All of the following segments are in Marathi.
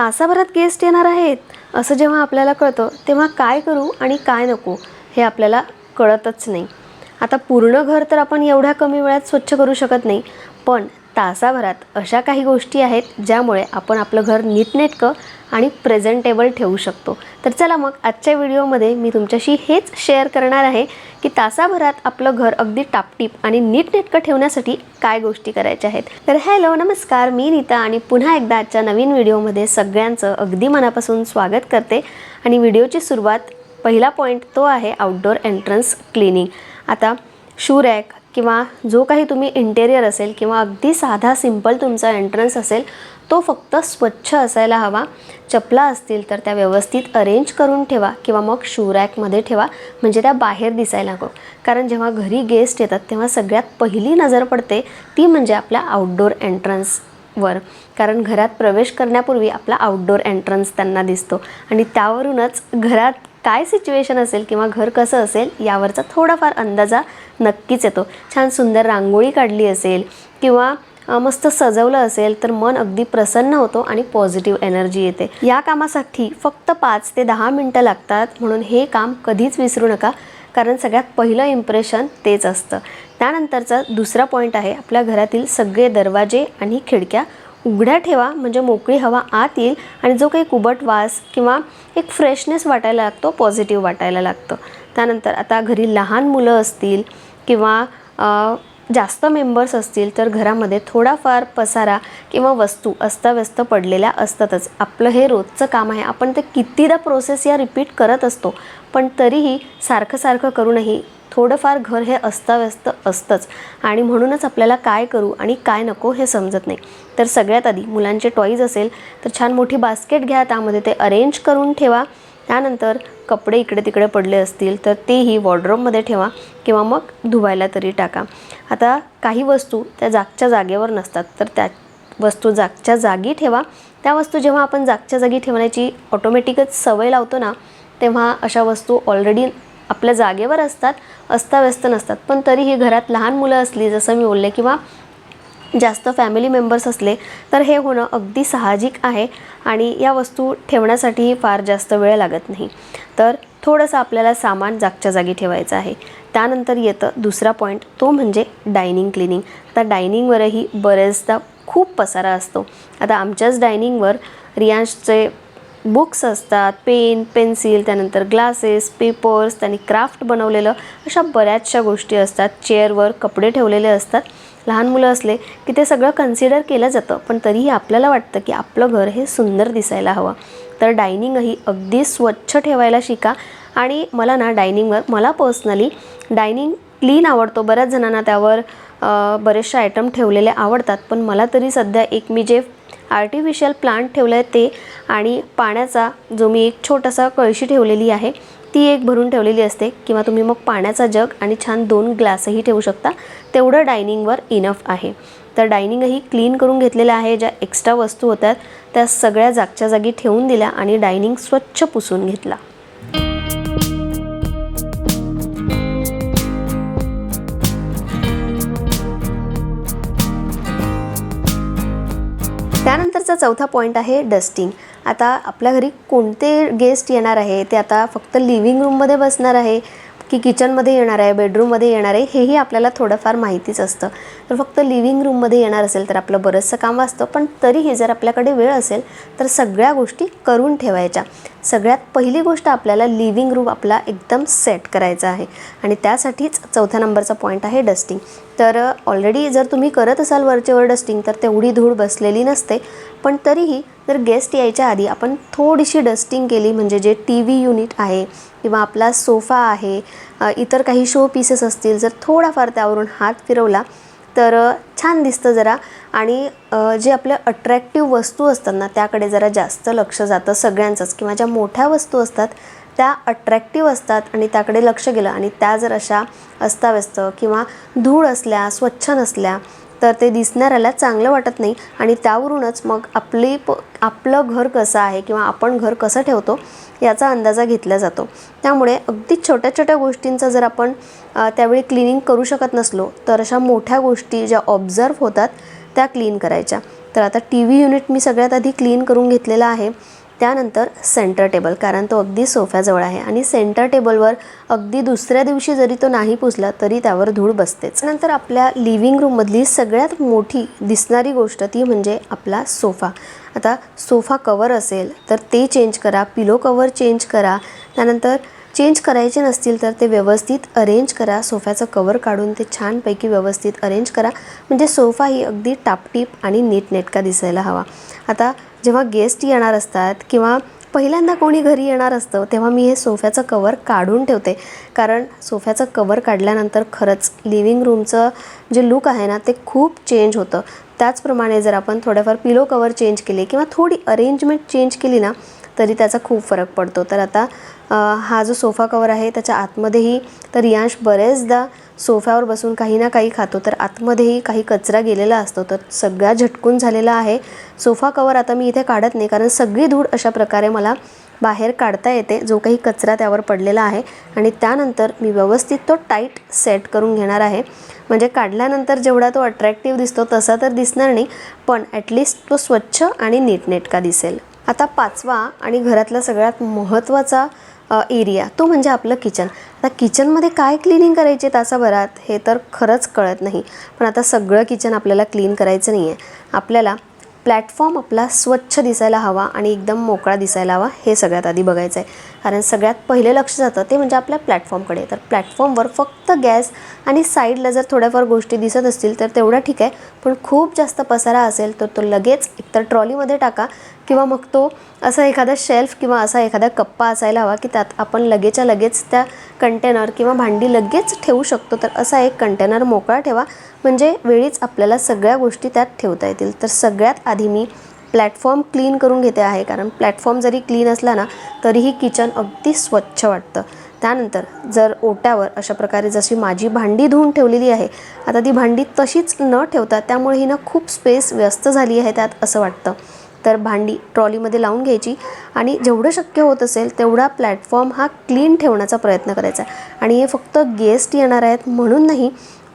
तासाभरात गेस्ट येणार आहेत? असं जेव्हा आपल्याला कळतं तेव्हा काय करू आणि काय नको हे आपल्याला कळतच नाही. आता पूर्ण घर तर आपण एवढ्या कमी वेळात स्वच्छ करू शकत नाही पण तासाभरात अशा काही गोष्टी आहेत ज्यामुळे आपण आपलं घर नीटनेटकं आणि प्रेझेंटेबल ठेवू शकतो. तर चला मग आजच्या व्हिडिओमध्ये मी तुमच्याशी हेच शेअर करणार आहे की तासाभरात आपलं घर अगदी टापटीप आणि नीटनेटकं ठेवण्यासाठी काय गोष्टी करायच्या आहेत. तर हॅलो नमस्कार. मी नीता आणि पुन्हा एकदा आजच्या नवीन व्हिडिओमध्ये सगळ्यांचं अगदी मनापासून स्वागत करते. आणि व्हिडिओची सुरुवात पहिला पॉईंट तो आहे आउटडोअर एंट्रन्स क्लिनिंग आता शू रॅक किंवा जो काही तुम्ही इंटेरियर असेल किंवा अगदी साधा सिंपल तुमचा एंट्रन्स असेल तो फक्त स्वच्छ असायला हवा. चपला असतील तर त्या व्यवस्थित अरेंज करून ठेवा किंवा मग शू रॅकमध्ये ठेवा म्हणजे त्या बाहेर दिसायला नको. कारण जेव्हा घरी गेस्ट येतात तेव्हा सगळ्यात पहिली नजर पडते ती म्हणजे आपल्या आउटडोअर वर. कारण घरात प्रवेश करण्यापूर्वी आपला आउटडोअर एंट्रन्स त्यांना दिसतो. आणि त्यावरूनच घरात काय सिच्युएशन असेल किंवा घर कसं असेल यावरचा थोडाफार अंदाजा नक्कीच येतो. छान सुंदर रांगोळी काढली असेल किंवा मस्त सजवलं असेल तर मन अगदी प्रसन्न होतो आणि पॉझिटिव्ह एनर्जी येते. या कामासाठी फक्त पाच ते दहा मिनटं लागतात म्हणून हे काम कधीच विसरू नका. कारण सगळ्यात पहिलं इम्प्रेशन तेच असतं. त्यानंतरचा दुसरा पॉईंट आहे आपल्या घरातील सगळे दरवाजे आणि खिडक्या उघड्या ठेवा म्हणजे मोकळी हवा आत येईल आणि जो काही कुबट वास किंवा एक फ्रेशनेस वाटायला लागतो पॉझिटिव्ह वाटायला लागतं. त्यानंतर आता घरी लहान मुलं असतील किंवा जास्त मेंबर्स असतील तर घरामध्ये थोडाफार पसारा किंवा वस्तू अस्ताव्यस्त पडलेल्या असतातच. आपलं हे रोजचं काम आहे. आपण ते कितीदा प्रोसेस या रिपीट करत असतो. पण तरीही सारखं सारखं करूनही थोडंफार घर हे अस्ताव्यस्त असतंच. आणि म्हणूनच आपल्याला काय करू आणि काय नको हे समजत नाही. तर सगळ्यात आधी मुलांचे टॉईज असेल तर छान मोठी बास्केट घ्या त्यामध्ये ते अरेंज करून ठेवा. त्यानंतर कपडे इकडे तिकडे पडले असतील तर तेही वॉर्ड्रोबमध्ये ठेवा किंवा मग धुवायला तरी टाका. आता काही वस्तू त्या जागच्या जागेवर नसतात तर त्या वस्तू जागच्या जागी ठेवा. त्या वस्तू जेव्हा आपण जागच्या जागी ठेवण्याची ऑटोमॅटिकच सवय लावतो ना तेव्हा अशा वस्तू ऑलरेडी आपल्या जागेवर असतात अस्ताव्यस्त नसतात. पण तरीही घरात लहान मुलं असली जसं मी बोलले किंवा जास्त फॅमिली मेंबर्स असले तर हे होणं अगदी साहजिक आहे आणि या वस्तू ठेवण्यासाठीही फार जास्त वेळ लागत नाही. तर थोडंसं आपल्याला सामान जागच्या जागी ठेवायचं आहे. त्यानंतर येतं दुसरा पॉईंट तो म्हणजे डायनिंग क्लिनिंग तर डायनिंगवरही बरेचदा खूप पसारा असतो. आता आमच्याच डायनिंगवर रियांशचे बुक्स असतात पेन पेन्सिल त्यानंतर ग्लासेस पेपर्स त्यांनी क्राफ्ट बनवलेलं अशा बऱ्याचशा गोष्टी असतात. चेअरवर कपडे ठेवलेले असतात. लहान मुलं असले की ते सगळं कन्सिडर केलं जातं पण तरीही आपल्याला वाटतं की आपलं घर हे सुंदर दिसायला हवं. तर डायनिंगही अगदी स्वच्छ ठेवायला शिका. आणि मला ना डायनिंगवर मला पर्सनली डायनिंग क्लीन आवडतो. बऱ्याच जणांना त्यावर बरेचसे आयटम ठेवलेले आवडतात. पण मला तरी सध्या एक मी जे आर्टिफिशियल प्लांट ठेवलं आहे ते आणि पाण्याचा जो मी एक छोटासा कळशी ठेवलेली आहे ती एक भरून ठेवलेली असते. किंवा तुम्ही मग पाण्याचा जग आणि छान दोन ग्लासही ठेवू शकता. तेवढं डायनिंगवर इनफ आहे. तर डायनिंगही क्लीन करून घेतलेलं आहे. ज्या एक्स्ट्रा वस्तू होत्या त्या सगळ्या जागच्या जागी ठेवून दिल्या आणि डायनिंग स्वच्छ पुसून घेतला. चौथा पॉईंट आहे डस्टिंग आता आपल्या घरी कोणते गेस्ट येणार आहे? ते आता फक्त लिव्हिंग रूममध्ये बसणार आहे की किचनमध्ये येणार आहे बेडरूममध्ये येणार आहे हेही आपल्याला थोडंफार माहितीच असतं. तर फक्त लिव्हिंग रूममध्ये येणार असेल तर आपलं बरंचसं काम असतं पण तरीही जर आपल्याकडे वेळ असेल तर सगळ्या गोष्टी करून ठेवायच्या. सगळ्यात पहिली गोष्ट आपल्याला लिव्हिंग रूम आपला एकदम सेट करायचा आहे. आणि त्यासाठीच चौथ्या नंबरचा पॉईंट आहे डस्टिंग तर ऑलरेडी जर तुम्ही करत असाल वरचेवर डस्टिंग तर तेवढी धूळ बसलेली नसते. पण तरीही जर गेस्ट यायच्या आधी आपण थोडीशी डस्टिंग केली म्हणजे जे टी व्ही युनिट आहे किंवा आपला सोफा आहे इतर काही शो पीसेस असतील जर थोडाफार त्यावरून हात फिरवला तर छान दिसतं जरा. आणि जे आपल्या अट्रॅक्टिव्ह वस्तू असतात ना त्याकडे जरा जास्त लक्ष जातं सगळ्यांचंच. किंवा ज्या मोठ्या वस्तू असतात त्या अट्रॅक्टिव्ह असतात आणि त्याकडे लक्ष गेलं आणि त्या जर अशा अस्ताव्यस्त किंवा धूळ असल्या स्वच्छ नसल्या तर ते दिसणाऱ्याला चांगलं वाटत नाही. आणि त्यावरूनच मग आपली प आपलं घर कसं आहे किंवा आपण घर कसं ठेवतो याचा अंदाजा घेतला जातो. त्यामुळे अगदी छोट्या छोट्या गोष्टींचा जर आपण त्यावेळी क्लिनिंग करू शकत नसलो तर अशा मोठ्या गोष्टी ज्या ऑब्झर्व होतात त्या क्लीन करायच्या. तर आता टी व्ही युनिट मी सगळ्यात आधी क्लीन करून घेतलेला आहे. त्यानंतर सेंटर टेबल कारण तो अगदी सोफ्याजवळ आहे. आणि सेंटर टेबलवर अगदी दुसऱ्या दिवशी जरी तो नाही पुसला तरी त्यावर धूळ बसतेच. नंतर आपल्या लिव्हिंग रूममधली सगळ्यात मोठी दिसणारी गोष्ट ती म्हणजे आपला सोफा. आता सोफा कवर असेल तर ते चेंज करा. पिलो कवर चेंज करा. त्यानंतर चेंज करायचे नसतील तर ते व्यवस्थित अरेंज करा. सोफ्याचं कवर काढून ते छानपैकी व्यवस्थित अरेंज करा. म्हणजे सोफा ही अगदी टापटीप आणि नीटनेटका दिसायला हवा. आता जेव्हा गेस्ट येणार असतात किंवा पहिल्यांदा कोणी घरी येणार असतं तेव्हा मी हे सोफ्याचं कवर काढून ठेवते. कारण सोफ्याचं कवर काढल्यानंतर खरंच लिव्हिंग रूमचं जे लुक आहे ना ते खूप चेंज होतं. त्याचप्रमाणे जर आपण थोडंफार पिलो कवर चेंज केले किंवा थोडी अरेंजमेंट चेंज केली ना तरी त्याचा खूप फरक पडतो. तर आता हा जो सोफा कवर आहे त्याच्या आतमध्येही तर रियांश बरेचदा सोफ्यावर बसून काही ना काही खातो तर आतमध्येही काही कचरा गेलेला असतो तर सगळा झटकून झालेला आहे. सोफा कवर आता मी इथे काढत नाही कारण सगळी धूळ अशा प्रकारे मला बाहेर काढता येते जो काही कचरा त्यावर पडलेला आहे. आणि त्यानंतर मी व्यवस्थित तो टाईट सेट करून घेणार आहे. म्हणजे काढल्यानंतर जेवढा तो अट्रॅक्टिव्ह दिसतो तसा तर दिसणार नाही पण ॲटलिस्ट तो स्वच्छ आणि नीटनेटका दिसेल. आता पाचवा आणि घरातला सगळ्यात महत्त्वाचा एरिया तो म्हणजे आपलं किचन आता किचनमध्ये काय क्लिनिंग करायचे तासाभरात हे तर खरंच कळत नाही. पण आता सगळं किचन आपल्याला क्लीन करायचं नाही आहे आपल्याला प्लॅटफॉर्म आपला स्वच्छ दिसायला हवा आणि एकदम मोकळा दिसायला हवा हे सगळ्यात आधी बघायचं आहे कारण सगळ्यात पहिले लक्ष जातं ते म्हणजे आपल्या प्लॅटफॉर्मकडे. तर प्लॅटफॉर्मवर फक्त गॅस आणि साईडला जर थोड्याफार गोष्टी दिसत असतील तर तेवढं ठीक आहे. पण खूप जास्त पसारा असेल तर तो लगेच एकतर ट्रॉलीमध्ये टाका किंवा मग तो असा एखादा शेल्फ किंवा असा एखादा कप्पा असायला हवा की त्यात आपण लगेचच्या लगेच त्या कंटेनर किंवा भांडी लगेच ठेवू शकतो. तर असा एक कंटेनर मोकळा ठेवा म्हणजे वेळीच आपल्याला सगळ्या गोष्टी त्यात ठेवता येतील. तर सगळ्यात आधी मी प्लॅटफॉर्म क्लीन करून घेते आहे कारण प्लॅटफॉर्म जरी क्लीन असला ना तरीही किचन अगदी स्वच्छ वाटतं. त्यानंतर जर ओट्यावर अशा प्रकारे जशी माझी भांडी धुवून ठेवलेली आहे आता ती भांडी तशीच न ठेवता त्यामुळे ही ना खूप स्पेस व्यस्त झाली आहे त्यात असं वाटतं. तर भांडी ट्रॉलीमध्ये लावून घ्यायची आणि जेवढं शक्य होत असेल तेवढा प्लॅटफॉर्म हा क्लीन ठेवण्याचा प्रयत्न करायचा. आणि हे फक्त गेस्ट येणार आहेत म्हणून नाही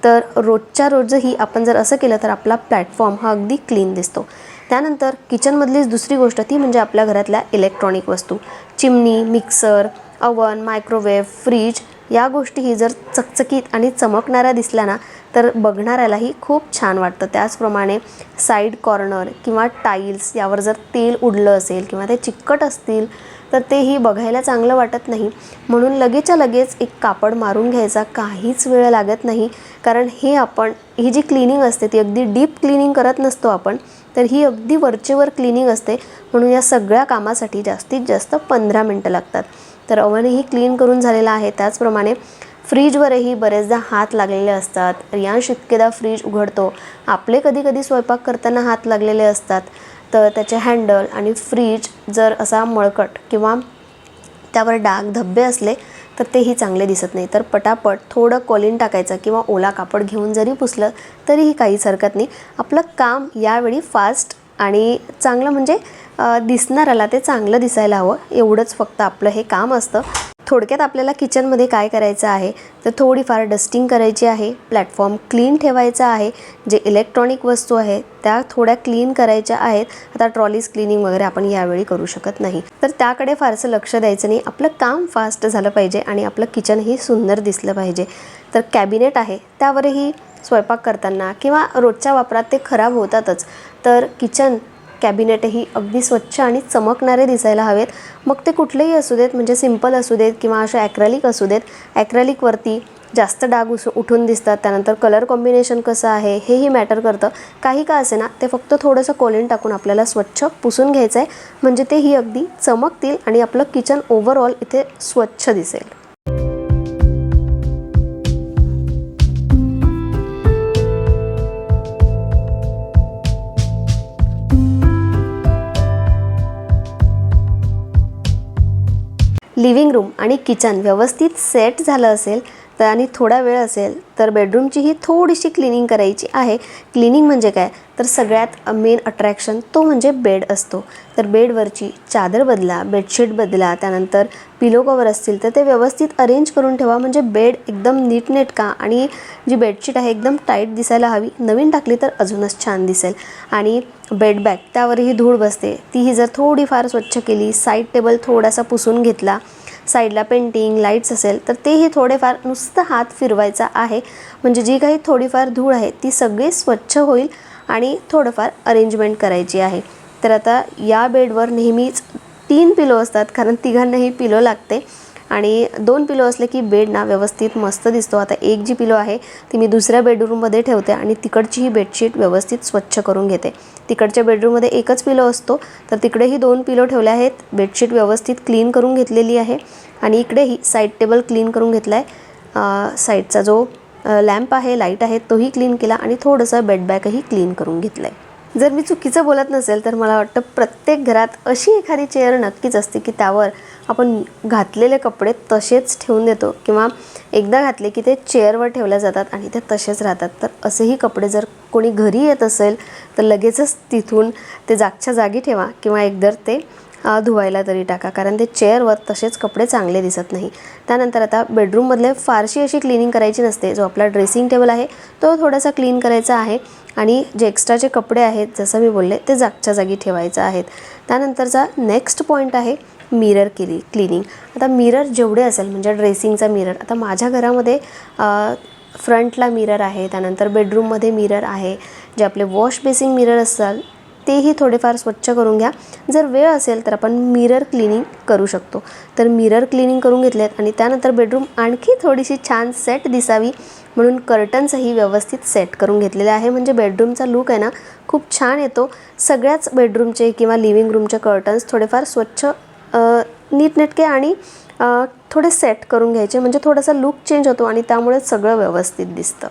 तर रोजच्या रोजही आपण जर असं केलं तर आपला प्लॅटफॉर्म हा अगदी क्लीन दिसतो. त्यानंतर किचनमधलीच दुसरी गोष्ट ती म्हणजे आपल्या घरातल्या इलेक्ट्रॉनिक वस्तू. चिमणी मिक्सर अवन मायक्रोवेव्ह फ्रीज या गोष्टीही जर चकचकीत आणि चमकणाऱ्या दिसल्या ना तर बघणाऱ्यालाही खूप छान वाटतं. त्याचप्रमाणे साईड कॉर्नर किंवा टाईल्स यावर जर तेल उडलं असेल किंवा ते चिकट असतील तर तेही बघायला चांगलं वाटत नाही. म्हणून लगेचच्या लगेच एक कापड मारून घ्यायचा काहीच वेळ लागत नाही. कारण हे आपण ही जी क्लिनिंग असते ती अगदी डीप क्लिनिंग करत नसतो आपण तर ही अगदी वरचेवर क्लिनिंग असते. म्हणून या सगळ्या कामासाठी जास्तीत जास्त पंधरा मिनटं लागतात. तर अवनही क्लीन करून झालेला आहे. त्याचप्रमाणे फ्रीजवरही बरेचदा हात लागलेले असतात. रियांश इतकेदा फ्रीज उघडतो. आपले कधी कधी स्वयंपाक करताना हात लागलेले असतात. तर त्याचे हँडल आणि फ्रीज जर असा मळकट किंवा त्यावर डाग धब्बे असले तर तेही चांगले दिसत नाही. तर पटापट थोडं कॉलिन टाकायचं किंवा ओला कापड घेऊन जरी पुसलं तरीही काहीच हरकत नाही. आपलं काम यावेळी फास्ट आणि चांगलं म्हणजे दिसणाऱ्याला ते चांगलं दिसायला हवं. एवढंच फक्त आपलं हे काम असतं. थोडक्यात आपल्याला किचनमध्ये काय करायचं आहे? तर थोडीफार डस्टिंग करायची आहे. प्लॅटफॉर्म क्लीन ठेवायचा आहे. जे इलेक्ट्रॉनिक वस्तू आहेत त्या थोड्या क्लीन करायच्या आहेत. आता ट्रॉलीज क्लिनिंग वगैरे आपण यावेळी करू शकत नाही. तर त्याकडे फारसं लक्ष द्यायचं नाही. आपलं काम फास्ट झालं पाहिजे आणि आपलं किचनही सुंदर दिसलं पाहिजे. तर कॅबिनेट आहे. त्यावरही स्वयंपाक करताना किंवा रोजच्या वापरात ते खराब होतातच. तर किचन कॅबिनेटही अगदी स्वच्छ आणि चमकणारे दिसायला हवेत. मग ते कुठलेही असू देत म्हणजे सिंपल असू देत किंवा असे ॲक्रॅलिक असू देत ॲक्रॅलिकवरती जास्त डाग उस उठून दिसतात. त्यानंतर कलर कॉम्बिनेशन कसं आहे हेही मॅटर करतं. काही का असे ना ते फक्त थोडंसं कोलिन टाकून आपल्याला स्वच्छ पुसून घ्यायचं आहे म्हणजे तेही अगदी चमकतील आणि आपलं किचन ओव्हरऑल इथे स्वच्छ दिसेल. लिव्हिंग रूम आणि किचन व्यवस्थित सेट झालं असेल तर आणि थोडा वेळ असेल तर बेडरूमचीही थोडीशी क्लिनिंग करायची आहे. क्लिनिंग म्हणजे काय? तर सगळ्यात मेन अट्रॅक्शन तो म्हणजे बेड असतो. तर बेडवरची चादर बदला बेडशीट बदला त्यानंतर पिलो कवर असतील तर ते व्यवस्थित अरेंज करून ठेवा. म्हणजे बेड एकदम नीटनेटका आणि जी बेडशीट आहे एकदम टाईट दिसायला हवी. नवीन टाकली तर अजूनच छान दिसेल. आणि बेड बॅग त्यावरही धूळ बसते. तीही जर थोडीफार स्वच्छ केली साईड टेबल थोडासा पुसून घेतला साईडला पेंटिंग लाईट्स असेल तर तेही थोडेफार नुसतं हात फिरवायचा आहे. म्हणजे जी काही थोडीफार धूळ आहे ती सगळी स्वच्छ होईल आणि थोडंफार अरेंजमेंट करायची आहे. तर आता या बेडवर नेहमीच तीन पिलो असतात कारण तिघांनाही पिलो लागते. आणि दोन पिलो असले की बेड ना व्यवस्थित मस्त दिसतो. आता एक जी पिलो आहे ती मी दुसऱ्या बेडरूममध्ये ठेवते आणि तिकडची ही बेडशीट व्यवस्थित स्वच्छ करून घेते. तिकडच्या बेडरूममध्ये एकच पिलो असतो तर तिकडेही दोन पिलो ठेवले आहेत. बेडशीट व्यवस्थित क्लीन करून घेतलेली आहे आणि इकडेही साईड टेबल क्लीन करून घेतला आहे साईडचा जो लॅम्प आहे लाइट आहे तोही क्लीन केला आणि थोडंसं बेडबॅगही क्लीन करून घेतलं आहे जर मी चुकीचं बोलत नसेल तर मला वाटतं प्रत्येक घरात अशी एखादी चेअर नक्कीच असते की त्यावर आपण घातलेले कपडे तसेच ठेवून देतो किंवा एकदा घातले की ते चेअरवर ठेवल्या जातात आणि ते तसेच राहतात. तर असेही कपडे जर कोणी घरी येत असेल तर लगेचच तिथून ते जागच्या जागी ठेवा किंवा एकदा ते धुवायला तरी टाका. कारण ते चेअरवर तसेच कपडे चांगले दिसत नाही. त्यानंतर आता बेडरूममधले फारशी अशी क्लिनिंग करायची नसते. जो आपला ड्रेसिंग टेबल आहे तो थोडासा क्लीन करायचा आहे आणि जे एक्स्ट्राचे कपडे आहेत जसं मी बोलले ते जागच्या जागी ठेवायचं आहेत. त्यानंतरचा नेक्स्ट पॉईंट आहे मिरर केली क्लिनिंग आता मिरर जेवढे असेल म्हणजे ड्रेसिंगचा मिरर आता माझ्या घरामध्ये फ्रंटला मिरर आहे त्यानंतर बेडरूममध्ये मिरर आहे जे आपले वॉश बेसिंग मिरर असाल तेही थोडेफार स्वच्छ करून घ्या. जर वेळ असेल तर आपण मिरर क्लिनिंग करू शकतो. तर मिरर क्लिनिंग करून घेतलेत आणि त्यानंतर बेडरूम आणखी थोडीशी छान सेट दिसावी म्हणून कर्टन्सही व्यवस्थित सेट करून घेतलेले आहे. म्हणजे बेडरूमचा लूक आहे ना खूप छान येतो. सगळ्याच बेडरूमचे किंवा लिव्हिंग रूमचे कर्टन्स थोडेफार स्वच्छ नीटनेटके आणि थोडे सेट करून घ्यायचे. म्हणजे थोडासा लूक चेंज होतो आणि त्यामुळे सगळं व्यवस्थित दिसतं.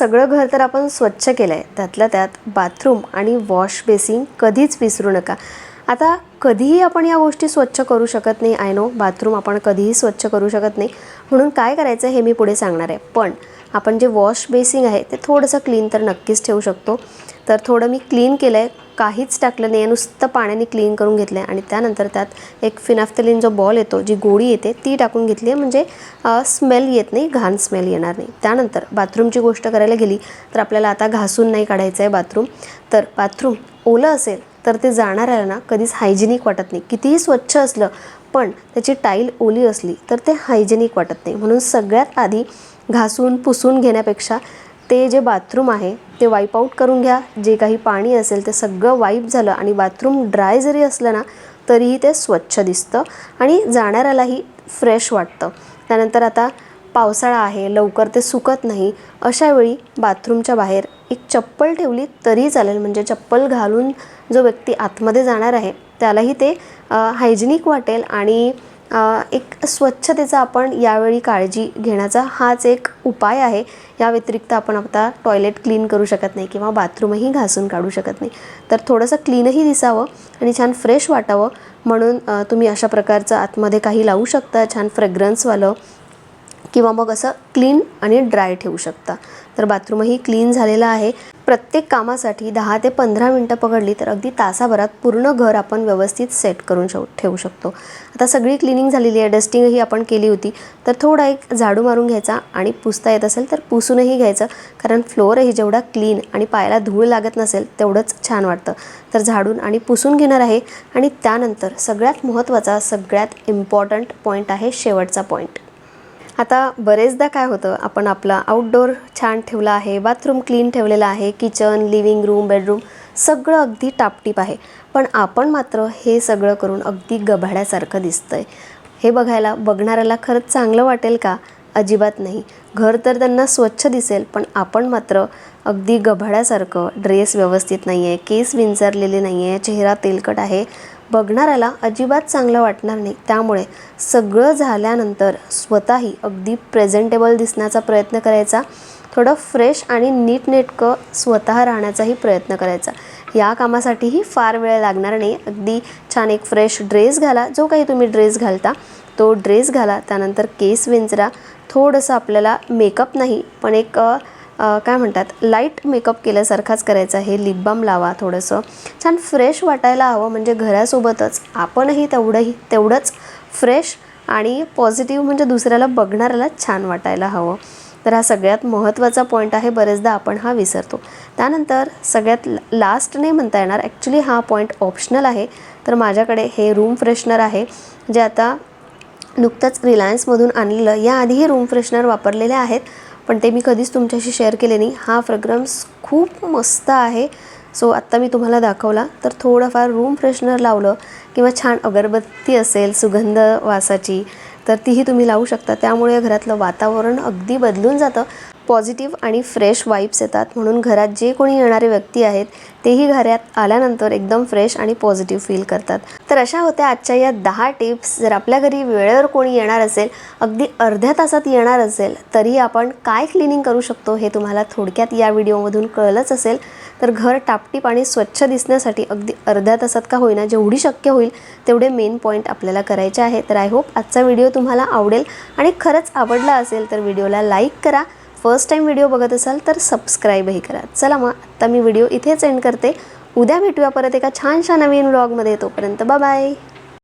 सगळं घर तर आपण स्वच्छ केलं आहे त्यातल्या त्यात बाथरूम आणि वॉश बेसिन कधीच विसरू नका. आता कधीही आपण या गोष्टी स्वच्छ करू शकत नाही. आय नो बाथरूम आपण कधीही स्वच्छ करू शकत नाही. म्हणून काय करायचं हे मी पुढे सांगणार आहे. पण आपण जे वॉश बेसिंग आहे ते थोडंसं क्लीन तर नक्कीच ठेवू शकतो. तर थोडं मी क्लीन केलं आहे काहीच टाकलं नाही. आहे नुसतं पाण्याने क्लीन करून घेतलं आहे आणि त्यानंतर त्यात एक फिनाफ्थलिन जो बॉल येतो जी गोळी येते ती टाकून घेतली आहे म्हणजे स्मेल येत नाही घाण स्मेल येणार नाही. त्यानंतर बाथरूमची गोष्ट करायला गेली तर आपल्याला आता घासून नाही काढायचं आहे बाथरूम तर बाथरूम ओलं असेल तर ते जाणाऱ्याला ना कधीच हायजेनिक वाटत नाही. कितीही स्वच्छ असलं पण त्याची टाईल ओली असली तर ते हायजेनिक वाटत नाही. म्हणून सगळ्यात आधी घासून पुसून घेण्यापेक्षा ते जे बाथरूम आहे ते वाईप आऊट करून घ्या. जे काही पाणी असेल ते सगळं वाईप झालं आणि बाथरूम ड्राय जरी असलं ना तरीही ते स्वच्छ दिसतं आणि जाणाऱ्यालाही फ्रेश वाटतं. त्यानंतर आता पावसाळा आहे लवकर ते सुकत नाही. अशावेळी बाथरूमच्या बाहेर एक चप्पल ठेवली तरी चालेल. म्हणजे चप्पल घालून जो व्यक्ती आतमध्ये जाणार आहे त्यालाही ते हायजिनिक वाटेल आणि एक स्वच्छतेचा आपण यावेळी काळजी घेण्याचा हाच एक उपाय आहे. या व्यतिरिक्त आपण आता टॉयलेट क्लीन करू शकत नाही किंवा बाथरूमही घासून काढू शकत नाही. तर थोडंसं क्लीनही दिसावं आणि छान फ्रेश वाटावं. म्हणून तुम्ही अशा प्रकारचं आतमध्ये काही लावू शकता छान फ्रेग्रन्सवालं किंवा मग असं क्लीन आणि ड्राय ठेवू शकता. तर बाथरूमही क्लीन झालेलं आहे. प्रत्येक कामासाठी दहा ते पंधरा मिनटं पकडली तर अगदी तासाभरात पूर्ण घर आपण व्यवस्थित सेट करून शव ठेवू शकतो. आता सगळी क्लिनिंग झालेली आहे. डस्टिंगही आपण केली होती. तर थोडा एक झाडू मारून घ्यायचा आणि पुसता येत असेल तर पुसूनही घ्यायचं. कारण फ्लोअरही जेवढा क्लीन आणि पायाला धूळ लागत नसेल तेवढंच छान वाटतं. तर झाडून आणि पुसून घेणार आहे. आणि त्यानंतर सगळ्यात महत्त्वाचा सगळ्यात इम्पॉर्टंट पॉईंट आहे शेवटचा पॉईंट आता बरेचदा काय होतं आपण आपला आउटडोअर छान ठेवला आहे बाथरूम क्लीन ठेवलेला आहे किचन लिव्हिंग रूम बेडरूम सगळं अगदी टापटीप आहे. पण आपण मात्र हे सगळं करून अगदी गभाड्यासारखं दिसतं आहे हे बघायला बघणाऱ्याला खरंच चांगलं वाटेल का? अजिबात नाही. घर तर त्यांना स्वच्छ दिसेल पण आपण मात्र अगदी गभाड्यासारखं ड्रेस व्यवस्थित नाही आहे केस विंचरलेले नाही आहे चेहरा तेलकट आहे बघणाऱ्याला अजिबात चांगलं वाटणार नाही. त्यामुळे सगळं झाल्यानंतर स्वतःही अगदी प्रेझेंटेबल दिसण्याचा प्रयत्न करायचा. थोडं फ्रेश आणि नीटनेटकं स्वतः राहण्याचाही प्रयत्न करायचा. या कामासाठीही फार वेळ लागणार नाही. अगदी छान एक फ्रेश ड्रेस घाला. जो काही तुम्ही ड्रेस घालता तो ड्रेस घाला. त्यानंतर केस विंचरा. थोडंसं आपल्याला मेकअप नाही पण एक काय म्हणतात लाइट मेकअप केल्यासारखाच करायचा आहे. लिप बाम लावा थोडंसं. छान फ्रेश वाटायला हवं म्हणजे घरासोबतच. आपणही तेवढंही तेवढंच फ्रेश आणि पॉझिटिव्ह म्हणजे दुसऱ्याला बघणाऱ्याला छान वाटायला हवं. तर हा सगळ्यात महत्त्वाचा पॉईंट आहे. बरेचदा आपण हा विसरतो. त्यानंतर सगळ्यात लास्ट नाही म्हणता येणार ॲक्च्युली हा पॉईंट ऑप्शनल आहे. तर माझ्याकडे हे रूम फ्रेशनर आहे जे आता नुकतंच रिलायन्समधून आणलेलं. याआधीही रूम फ्रेशनर वापरलेले आहेत. पण ते मी कधीच तुमच्याशी शेअर केले नाही. हा फ्रेग्रन्स खूप मस्त आहे. सो आत्ता मी तुम्हाला दाखवला. तर थोडंफार रूम फ्रेशनर लावलं किंवा छान अगरबत्ती असेल सुगंध वासाची तर तीही तुम्ही लावू शकता. त्यामुळे घरातलं वातावरण अगदी बदलून जातं. पॉझिटिव्ह आणि फ्रेश वाईब्स येतात. म्हणून घरात जे कोणी येणारे व्यक्ती आहेत तेही घरात आल्यानंतर एकदम फ्रेश आणि पॉझिटिव्ह फील करतात. तर अशा होत्या आजच्या या दहा टिप्स. जर आपल्या घरी वेळेवर कोणी येणार असेल अगदी अर्ध्या तासात येणार असेल तरी आपण काय क्लिनिंग करू शकतो हे तुम्हाला थोडक्यात या व्हिडिओमधून कळलंच असेल. तर घर टापटीप आणि स्वच्छ दिसण्यासाठी अगदी अर्ध्या तासात का होईना जेवढी शक्य होईल तेवढे मेन पॉईंट आपल्याला करायचे आहे तर आय होप आजचा व्हिडिओ तुम्हाला आवडेल. आणि खरंच आवडला असेल तर व्हिडिओला लाईक करा. फर्स्ट टाईम व्हिडिओ बघत असाल तर सबस्क्राईबही करा. चला मग आता मी व्हिडिओ इथेच एंड करते. उद्या भेटूया परत एका छानशा नवीन व्लॉगमध्ये तोपर्यंत. बाय